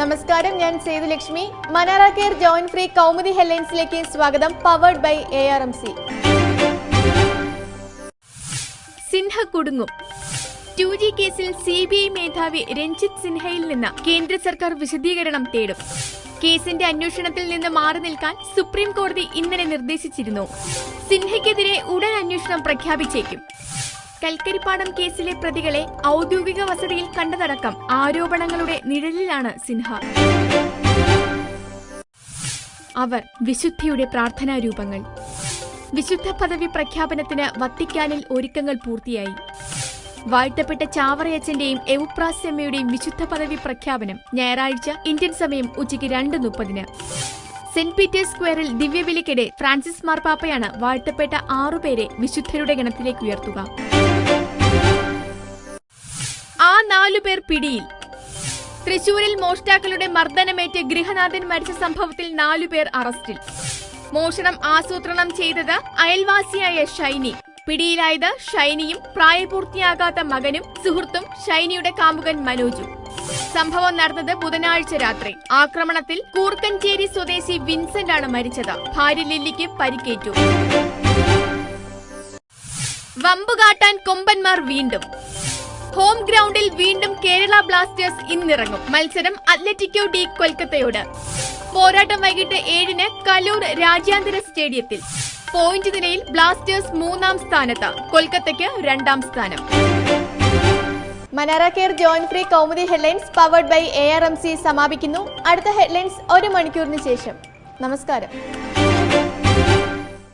നമസ്കാരം ഞാൻ Sethulakshmi മനാറ care join free Kaumudi ഹെഡ്ലൈൻസിലേക്ക് സ്വാഗതം powered by A R M C Sinha കുടുങ്ങും. ടു ജി കേസിൽ സി ബി ഐ മേധാവി രഞ്ജിത് സിൻഹയിൽ നിന്ന് കേന്ദ്ര സർക്കാർ വിശദീകരണം തേടും. കേസിന്റെ അന്വേഷണത്തിൽ നിന്ന് മാറി നിൽക്കാൻ സുപ്രീം കോടതി ഇന്നലെ നിർദ്ദേശിച്ചിരുന്നു. സിൻഹയ്ക്കെതിരെ ഉടൻ അന്വേഷണം പ്രഖ്യാപിച്ചേക്കും. കൽക്കരിപ്പാടം കേസിലെ പ്രതികളെ ഔദ്യോഗിക വസതിയിൽ കണ്ടതടക്കം ആരോപണങ്ങളുടെ നിഴലിലാണ് സിൻഹ. അവർ വിശുദ്ധിയുടെ പ്രാർത്ഥനാ രൂപങ്ങൾ. വിശുദ്ധ പദവി പ്രഖ്യാപനത്തിന് വത്തിക്കാനിൽ ഒരുക്കങ്ങൾ പൂർത്തിയായി. വാഴ്ത്തപ്പെട്ട ചാവറയച്ചന്റെയും എവുപ്രാസ്യമ്മയുടെയും വിശുദ്ധ പദവി പ്രഖ്യാപനം ഞായറാഴ്ച ഇന്ത്യൻ സമയം ഉച്ചയ്ക്ക് രണ്ട് മുപ്പതിന്. സെന്റ് പീറ്റേഴ്സ് സ്ക്വയറിൽ ദിവ്യവിലിക്കിടെ ഫ്രാൻസിസ് മാർപ്പാപ്പയാണ് വാഴ്ത്തപ്പെട്ട ആറുപേരെ വിശുദ്ധരുടെ ഗണത്തിലേക്ക് ഉയർത്തുക. നാലുപേർ പിടിയിൽ. തൃശൂരിൽ മോഷ്ടാക്കളുടെ മർദ്ദനമേറ്റ് ഗൃഹനാഥൻ മരിച്ച സംഭവത്തിൽ നാലുപേർ അറസ്റ്റിൽ. മോഷണം ആസൂത്രണം ചെയ്തത് അയൽവാസിയായ ഷൈനി. പിടിയിലായത് ഷൈനിയും പ്രായപൂർത്തിയാകാത്ത മകനും സുഹൃത്തും ഷൈനിയുടെ കാമുകൻ മനോജും. സംഭവം നടന്നത് ബുധനാഴ്ച രാത്രി. ആക്രമണത്തിൽ കൂർക്കഞ്ചേരി സ്വദേശി വിൻസെന്റ് ആണ് മരിച്ചത്. ഭാര്യ ലില്ലിക്ക് പരിക്കേറ്റു. വമ്പുകാട്ടാൻ കൊമ്പന്മാർ വീണ്ടും. ഹോം ഗ്രൗണ്ടിൽ വീണ്ടും കേരള ബ്ലാസ്റ്റേഴ്സ് ഇന്നിറങ്ങും. മത്സരം അത്ലറ്റിക്കോ ഡി കൊൽക്കത്തയോട്. പോരാട്ടം വൈകിട്ട് ഏഴിന് കലൂർ രാജ്യാന്തര സ്റ്റേഡിയത്തിൽ. പോയിന്റ് നിലയിൽ ബ്ലാസ്റ്റേഴ്സ് മൂന്നാം സ്ഥാനത്ത്. കൊൽക്കത്തയ്ക്ക് രണ്ടാം സ്ഥാനം. മനാറ care joint free Kaumudi headlines powered by A R M C സമാപിക്കുന്നു. അടുത്ത ഹെഡ്ലൈൻസ് ഒരു മണിക്കൂറിന് ശേഷം. നമസ്കാരം.